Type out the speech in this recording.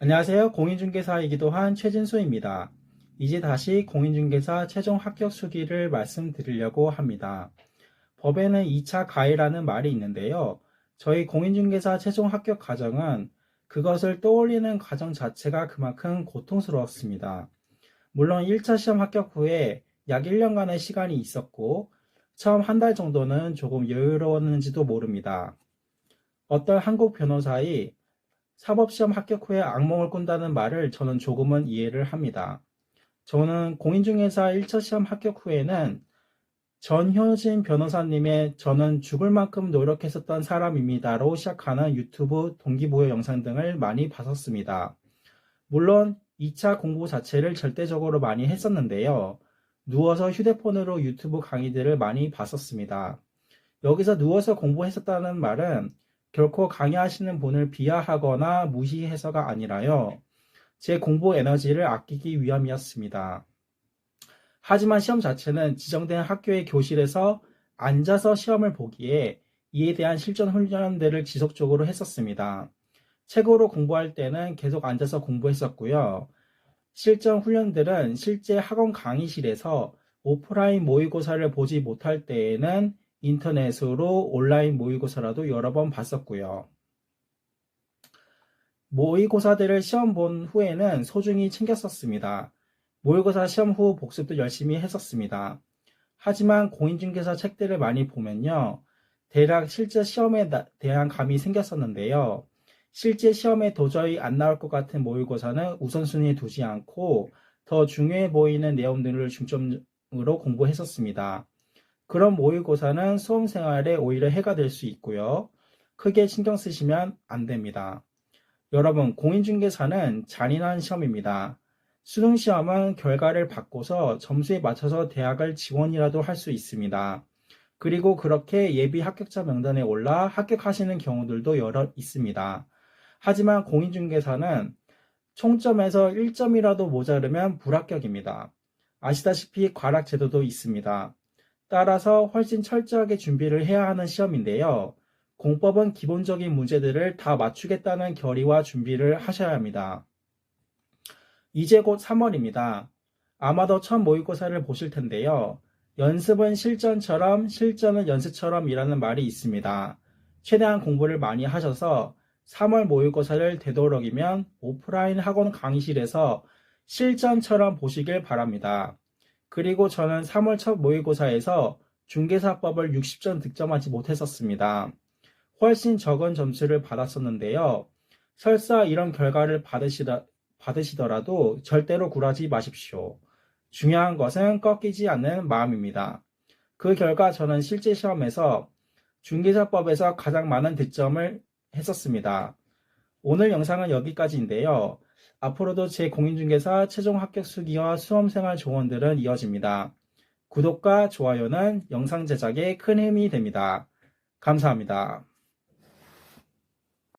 안녕하세요. 공인중개사이기도 한 최진수입니다. 이제 다시 공인중개사 최종 합격 수기를 말씀드리려고 합니다. 법에는 2차 가해라는 말이 있는데요. 저희 공인중개사 최종 합격 과정은 그것을 떠올리는 과정 자체가 그만큼 고통스러웠습니다. 물론 1차 시험 합격 후에 약 1년간의 시간이 있었고, 처음 한 달 정도는 조금 여유로웠는지도 모릅니다. 어떤 한국 변호사의 사법시험 합격 후에 악몽을 꾼다는 말을 저는 조금은 이해를 합니다. 저는 공인중개사 1차 시험 합격 후에는 전효진 변호사님의 저는 죽을 만큼 노력했었던 사람입니다로 시작하는 유튜브 동기부여 영상 등을 많이 봤었습니다. 물론 2차 공부 자체를 절대적으로 많이 했었는데요. 누워서 휴대폰으로 유튜브 강의들을 많이 봤었습니다. 여기서 누워서 공부했었다는 말은 결코 강의하시는 분을 비하하거나 무시해서가 아니라요. 제 공부 에너지를 아끼기 위함이었습니다. 하지만 시험 자체는 지정된 학교의 교실에서 앉아서 시험을 보기에 이에 대한 실전 훈련들을 지속적으로 했었습니다. 책으로 공부할 때는 계속 앉아서 공부했었고요. 실전 훈련들은 실제 학원 강의실에서 오프라인 모의고사를 보지 못할 때에는 인터넷으로 온라인 모의고사라도 여러 번 봤었고요. 모의고사들을 시험 본 후에는 소중히 챙겼었습니다. 모의고사 시험 후 복습도 열심히 했었습니다. 하지만 공인중개사 책들을 많이 보면요. 대략 실제 시험에 대한 감이 생겼었는데요. 실제 시험에 도저히 안 나올 것 같은 모의고사는 우선순위에 두지 않고 더 중요해 보이는 내용들을 중점으로 공부했었습니다. 그런 모의고사는 수험 생활에 오히려 해가 될 수 있고요. 크게 신경 쓰시면 안 됩니다. 여러분, 공인중개사는 잔인한 시험입니다. 수능 시험은 결과를 바꿔서 점수에 맞춰서 대학을 지원이라도 할 수 있습니다. 그리고 그렇게 예비 합격자 명단에 올라 합격하시는 경우들도 여러 있습니다. 하지만 공인중개사는 총점에서 1점이라도 모자르면 불합격입니다. 아시다시피 과락 제도도 있습니다. 따라서 훨씬 철저하게 준비를 해야 하는 시험인데요. 공법은 기본적인 문제들을 다 맞추겠다는 결의와 준비를 하셔야 합니다. 이제 곧 3월입니다. 아마도 첫 모의고사를 보실 텐데요. 연습은 실전처럼, 실전은 연습처럼 이라는 말이 있습니다. 최대한 공부를 많이 하셔서 3월 모의고사를 되도록이면 오프라인 학원 강의실에서 실전처럼 보시길 바랍니다. 그리고 저는 3월 첫 모의고사에서 중개사법을 60점 득점하지 못했었습니다. 훨씬 적은 점수를 받았었는데요. 설사 이런 결과를 받으시다, 받으시더라도 절대로 굴하지 마십시오. 중요한 것은 꺾이지 않는 마음입니다. 그 결과 저는 실제 시험에서 중개사법에서 가장 많은 득점을 했었습니다. 오늘 영상은 여기까지인데요. 앞으로도 제 공인중개사 최종 합격 수기와 수험생활 조언들은 이어집니다. 구독과 좋아요는 영상 제작에 큰 힘이 됩니다. 감사합니다.